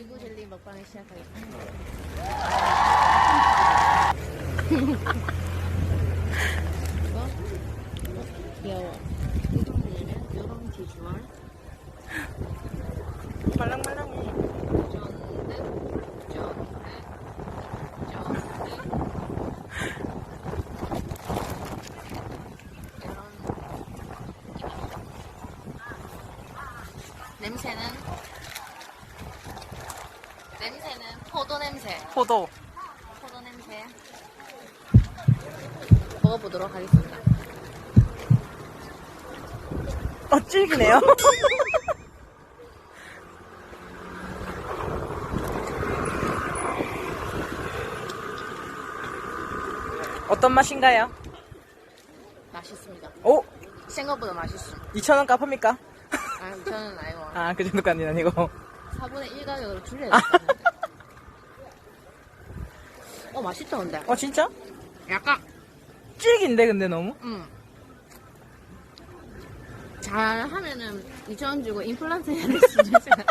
지구 젤리 먹방을 시작하겠습니다. 이거? 어, 귀여워. 이런 비주얼. 말랑말랑해. 냄새는 냄새는 포도 냄새. 포도. 포도 냄새. 먹어보도록 하겠습니다. 어, 질기네요. 어떤 맛인가요? 맛있습니다. 오! 생각보다 맛있음. 2,000원 값합니까? 아, 저는 알고 아, 그 정도까지는 아니고. 4분의 1 가격으로 줄여야 되는데. 어, 맛있다, 근데. 어, 진짜? 약간, 질긴데, 근데 너무? 음. 잘 하면은 2,000원 주고 임플란트 해야 될 수도 있잖아.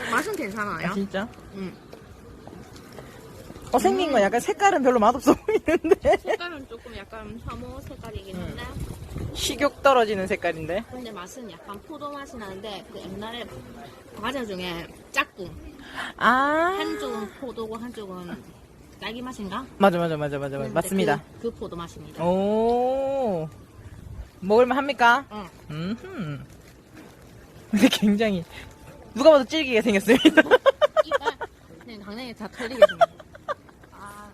맛은 괜찮아요. 아, 진짜? 음. 어, 생긴 건 약간 색깔은 별로 맛없어 보이는데. 색깔은 조금 약간 혐오 색깔이긴 한데, 식욕 떨어지는 색깔인데. 근데 맛은 약간 포도 맛이 나는데, 그 옛날에 과자 중에 짝꿍. 아. 한쪽은 포도고 한쪽은 딸기 맛인가? 맞아, 맞아, 맞아, 맞아. 맞아. 근데 맞습니다. 그, 그 포도 맛입니다. 오. 먹을만 합니까? 응. 음. 근데 굉장히 누가 봐도 질기게 생겼습니다. 이빨 그냥 당연히 다 털리게 생겼어. 아,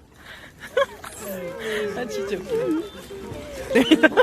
아 진짜 웃기네.